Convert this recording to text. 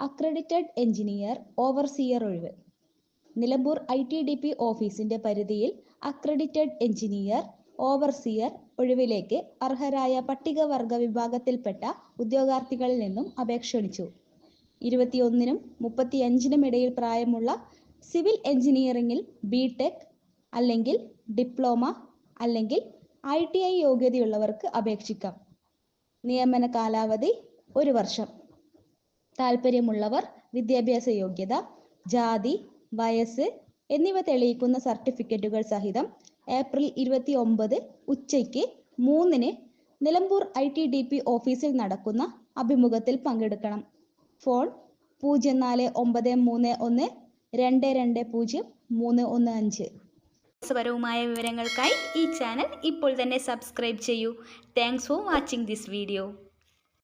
Accredited engineer overseer ഒഴിവ് Nilambur I T D P ഓഫീസിന്റെ പരിധിയിൽ അക്രഡിറ്റഡ് എഞ്ചിനീയർ ഓവർസിയർ ഒഴിവിലേക്ക് അർഹരായ പട്ടികവർഗ വിഭാഗത്തിൽപ്പെട്ട ഉദ്യോഗാർത്ഥികളിൽ നിന്നും അപേക്ഷ ക്ഷണിച്ചു ഇരുപത്തിയൊന്നിനും മുപ്പത്തിയഞ്ചിനും ഇടയിൽ പ്രായമുള്ള സിവിൽ എഞ്ചിനീയറിംഗിൽ ബി ടെക് അല്ലെങ്കിൽ ഡിപ്ലോമ അല്ലെങ്കിൽ ഐ ടി ഐ യോഗ്യതയുള്ളവർക്ക് അപേക്ഷിക്കാം. നിയമന കാലാവധി ഒരു വർഷം. താൽപ്പര്യമുള്ളവർ വിദ്യാഭ്യാസ യോഗ്യത ജാതി വയസ്സ് എന്നിവ തെളിയിക്കുന്ന സർട്ടിഫിക്കറ്റുകൾ സഹിതം ഏപ്രിൽ ഇരുപത്തി ഒമ്പത് ഉച്ചയ്ക്ക് മൂന്നിന് Nilambur I T D P ഓഫീസിൽ നടക്കുന്ന അഭിമുഖത്തിൽ പങ്കെടുക്കണം. ഫോൺ പൂജ്യം നാല് ഒമ്പത് മൂന്ന് ഒന്ന് രണ്ട് രണ്ട് പൂജ്യം മൂന്ന് ഒന്ന് അഞ്ച്. രസപരവുമായ വിവരങ്ങൾക്കായി ഈ ചാനൽ ഇപ്പോൾ തന്നെ സബ്സ്ക്രൈബ് ചെയ്യൂ. Thanks for watching this video